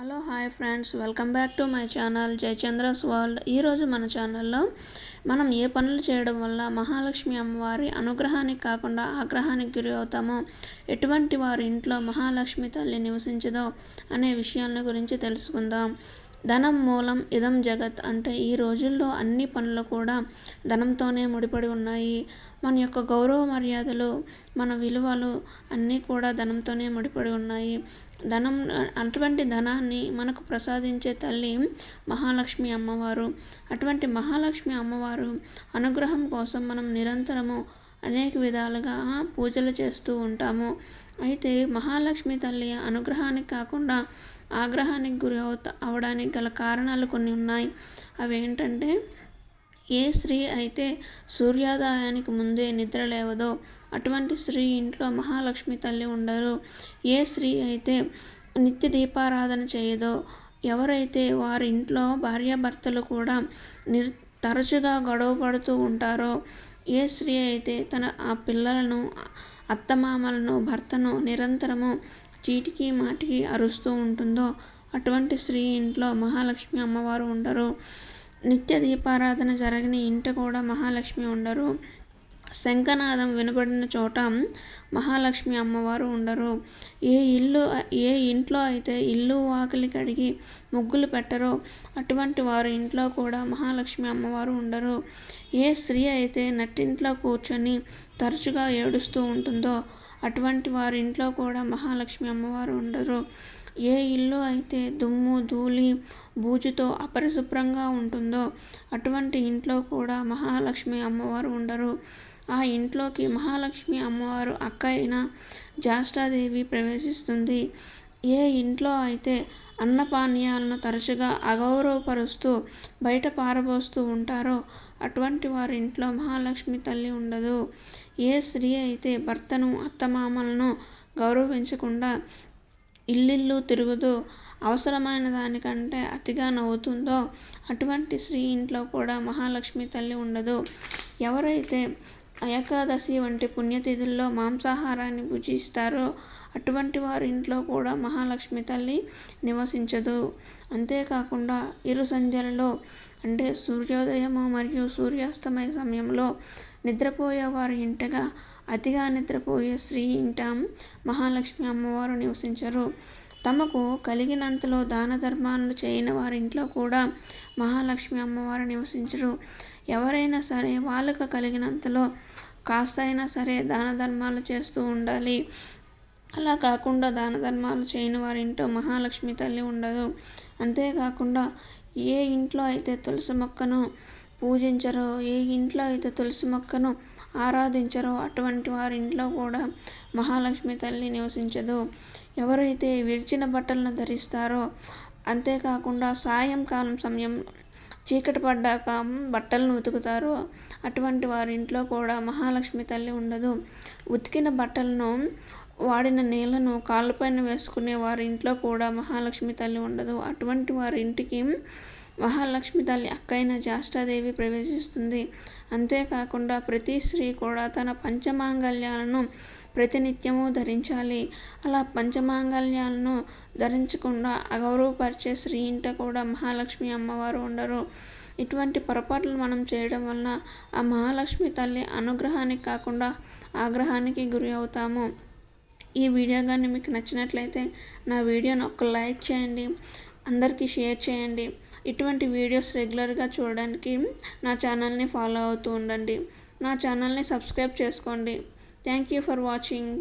Hello hi friends. Welcome back to my channel Jayachandra's world. ఈరోజు మన ఛానల్లో మనం ఏ పనులు చేయడం వల్ల మహాలక్ష్మి అమ్మవారి అనుగ్రహానికి కాకుండా ఆగ్రహానికి గురి అవుతామో ఎటువంటి వారి ఇంట్లో మహాలక్ష్మి తల్లి నివసించదో అనే విషయాల గురించి తెలుసుకుందాం. ధనం మూలం ఇదం జగత్ అంటే ఈ రోజుల్లో అన్ని పనులు కూడా ధనంతోనే ముడిపడి ఉన్నాయి. మన యొక్క గౌరవ మర్యాదలు మన విలువలు అన్నీ కూడా ధనంతోనే ముడిపడి ఉన్నాయి. ధనం అటువంటి ధనాన్ని మనకు ప్రసాదించే తల్లి మహాలక్ష్మి అమ్మవారు. అటువంటి మహాలక్ష్మి అమ్మవారు అనుగ్రహం కోసం మనం నిరంతరము అనేక విధాలుగా పూజలు చేస్తూ ఉంటాము. అయితే మహాలక్ష్మి తల్లి అనుగ్రహానికి కాకుండా ఆగ్రహానికి గురి అవుత అవడానికి గల కారణాలు కొన్ని ఉన్నాయి. అవి ఏంటంటే ఏ స్త్రీ అయితే సూర్యోదయానికి ముందే నిద్ర లేవదో అటువంటి స్త్రీ ఇంట్లో మహాలక్ష్మి తల్లి ఉండరు. ఏ స్త్రీ అయితే నిత్య దీపారాధన చేయదో ఎవరైతే వారి ఇంట్లో భార్యాభర్తలు కూడా నిర్ తరచుగా గొడవ పడుతూ ఉంటారో ఏ స్త్రీ అయితే తన ఆ పిల్లలను అత్తమామలను భర్తను నిరంతరము చీటికి మాటికి అరుస్తూ ఉంటుందో అటువంటి స్త్రీ ఇంట్లో మహాలక్ష్మి అమ్మవారు ఉండరు. నిత్య దీపారాధన జరగని ఇంట కూడా మహాలక్ష్మి ఉండరు. శంఖనాదం వినబడిన చోట మహాలక్ష్మి అమ్మవారు ఉండరు. ఏ ఇల్లు ఏ ఇంట్లో అయితే ఇల్లు వాకిలి కడిగి ముగ్గులు పెట్టరో అటువంటి వారి ఇంట్లో కూడా మహాలక్ష్మి అమ్మవారు ఉండరు. ఏ స్త్రీ అయితే నట్టింట్లో కూర్చొని తరచుగా ఏడుస్తూ ఉంటుందో అటువంటి వారి ఇంట్లో కూడా మహాలక్ష్మి అమ్మవారు ఉండరు. ఏ ఇల్లు అయితే దుమ్ము ధూళి బూజుతో అపరిశుభ్రంగా ఉంటుందో అటువంటి ఇంట్లో కూడా మహాలక్ష్మి అమ్మవారు ఉండరు. ఆ ఇంట్లోకి మహాలక్ష్మి అమ్మవారు అక్క అయిన జాష్టాదేవి ప్రవేశిస్తుంది. ఏ ఇంట్లో అయితే అన్నపానీయాలను తరచుగా అగౌరవపరుస్తూ బయట పారబోస్తూ ఉంటారో అటువంటి వారి ఇంట్లో మహాలక్ష్మి తల్లి ఉండదు. ఏ స్త్రీ అయితే భర్తను అత్తమామలను గౌరవించకుండా ఇల్లిల్లు తిరుగుతూ అవసరమైన దానికంటే అతిగా నవ్వుతుందో అటువంటి స్త్రీ ఇంట్లో కూడా మహాలక్ష్మి తల్లి ఉండదు. ఎవరైతే ఏకాదశి వంటి పుణ్యతిథుల్లో మాంసాహారాన్ని భుజిస్తారో అటువంటి వారి ఇంట్లో కూడా మహాలక్ష్మి తల్లి నివసించదు. అంతేకాకుండా ఇరు సంధ్యలలో అంటే సూర్యోదయము మరియు సూర్యాస్తమయ సమయంలో నిద్రపోయే వారి ఇంటగా అతిగా నిద్రపోయే స్త్రీ ఇంట మహాలక్ష్మి అమ్మవారు నివసించరు. తమకు కలిగినంతలో దాన ధర్మాలను చేయని వారి ఇంట్లో కూడా మహాలక్ష్మి అమ్మవారు నివసించరు. ఎవరైనా సరే వాళ్ళకు కలిగినంతలో కాస్త అయినా సరే దాన ధర్మాలు చేస్తూ ఉండాలి. అలా కాకుండా దాన ధర్మాలు చేయని వారి ఇంట్లో మహాలక్ష్మి తల్లి ఉండదు. అంతేకాకుండా ఏ ఇంట్లో అయితే తులసి మొక్కను పూజించరో ఏ ఇంట్లో అయితే తులసి మొక్కను ఆరాధించరో. అటువంటి వారి ఇంట్లో కూడా మహాలక్ష్మి తల్లి నివసించదు. ఎవరైతే విరిచిన బట్టలను ధరిస్తారో అంతేకాకుండా సాయంకాలం సమయం చీకటి పడ్డాక బట్టలను ఉతుకుతారో అటువంటి వారి ఇంట్లో కూడా మహాలక్ష్మి తల్లి ఉండదు. ఉతికిన బట్టలను వాడిన నీళ్ళను కాళ్ళపైన వేసుకునే వారి ఇంట్లో కూడా మహాలక్ష్మి తల్లి ఉండదు. అటువంటి వారి ఇంటికి మహాలక్ష్మి తల్లి అక్కైన జాష్టాదేవి ప్రవేశిస్తుంది. అంతేకాకుండా ప్రతి స్త్రీ కూడా తన పంచమాంగల్యాలను ప్రతినిత్యము ధరించాలి. అలా పంచమాంగల్యాలను ధరించకుండా అగౌరవపరిచే స్త్రీ ఇంట కూడా మహాలక్ష్మి అమ్మవారు ఉండరు. ఇటువంటి పొరపాట్లు మనం చేయడం వలన ఆ మహాలక్ష్మి తల్లి అనుగ్రహానికి కాకుండా ఆగ్రహానికి గురి అవుతాము. ఈ వీడియో కానీ మీకు నచ్చినట్లయితే నా వీడియోను ఒక లైక్ చేయండి. అందరికీ షేర్ చేయండి. ఇటువంటి వీడియోస్ రెగ్యులర్గా చూడడానికి నా ఛానల్ని ఫాలో అవుతూ ఉండండి. నా ఛానల్ని సబ్స్క్రైబ్ చేసుకోండి. Thank you for watching.